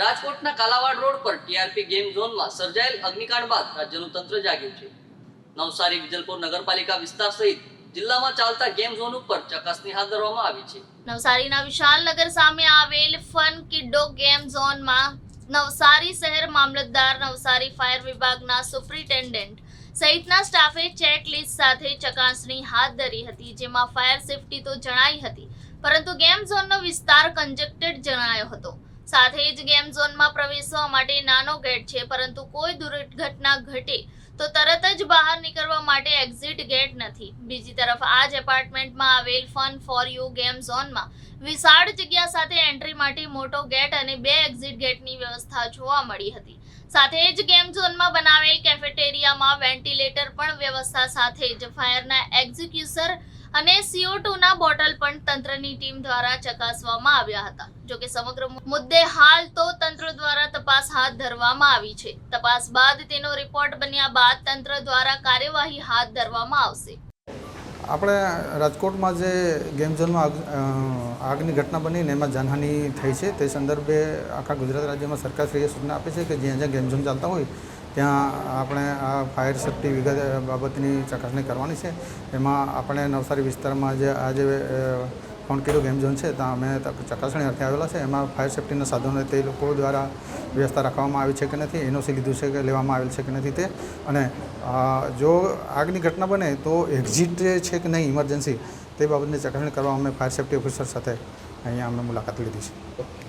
રાજકોટના કાલાવાડ રોડ પર TRP game ઝોનમાં સર્જાયેલ અગ્નિકાંડ બાદ રાજ્યનું તંત્ર જાગ્યું છે. નવસારી વિજલપુર નગરપાલિકા વિસ્તાર સહિત જિલ્લામાં ચાલતા ગેમ ઝોન ઉપર ચકાસણી હાથ ધરવામાં આવી છે. નવસારીના વિશાલનગર સામે આવેલ ફન કિડ્ડો ગેમ ઝોનમાં નવસારી શહેર મામલતદાર નવસારી ફાયર વિભાગના સુપ્રિન્ટેન્ડન્ટ સહિતના સ્ટાફે ચેકલિસ્ટ સાથે ચકાસણી હાથ ધરી હતી, જેમાં ફાયર સેફટી તો જણાઈ હતી, પરંતુ ગેમ ઝોનનો વિસ્તાર કન્જેક્ટેડ જણાયો હતો. સાથે જ ગેમ ઝોનમાં પ્રવેશવા માટે નાનો ગેટ છે, પરંતુ કોઈ દુર્ઘટના ઘટે તો તરત જ બહાર નીકળવા માટે એક્ઝિટ ગેટ નથી. બીજી તરફ, આ જ એપાર્ટમેન્ટમાં આવેલ ફન ફોર યુ ગેમ ઝોનમાં વિશાળ જગ્યા સાથે એન્ટ્રી માટે મોટો ગેટ અને બે એક્ઝિટ ગેટની વ્યવસ્થા જોવા મળી હતી. સાથે જ ગેમ ઝોનમાં બનાવેલ કેફેટેરિયામાં વેન્ટિલેટર પણ વ્યવસ્થા સાથે જ ફાયરના એક્ઝિક્યુસર અને સીઓ ટુના બોટલ પણ તંત્રની ટીમ દ્વારા ચકાસવામાં આવ્યા હતા. જોકે સમગ્ર મુદ્દે હાલ તો તંત્ર દ્વારા તપાસ હાથ ધરવામાં આવી છે. તપાસ બાદ તેનો રિપોર્ટ બન્યા બાદ તંત્ર દ્વારા કાર્યવાહી હાથ ધરવામાં આવશે. આપણે રાજકોટમાં જે ગેમ ઝોનમાં આગ આગની ઘટના બની ને એમાં જાનહાનિ થઈ છે, તે સંદર્ભે આખા ગુજરાત રાજ્યમાં સરકારશ્રીએ સૂચના આપી છે કે જ્યાં જ્યાં ગેમ ઝોન ચાલતા હોય, ત્યાં આપણે આ ફાયર સેફ્ટી વિગત બાબતની ચકાસણી કરવાની છે. એમાં આપણે નવસારી વિસ્તારમાં જે આ જે કોન્કેરો ગેમ ઝોન છે ત્યાં અમે ચકાસણી અર્થે આવેલા છે. એમાં ફાયર સેફ્ટીના સાધનો તે લોકો દ્વારા વ્યવસ્થા રાખવામાં આવી છે કે નથી, એનઓસી લીધું છે કે લેવામાં આવેલ છે કે નથી તે. અને જો આગની ઘટના બને તો એક્ઝિટ છે કે નહીં, ઇમરજન્સી, તે બાબતની ચકાસણી કરવા અમે ફાયર સેફ્ટી ઓફિસર સાથે અહીંયા અમે મુલાકાત લીધી છે.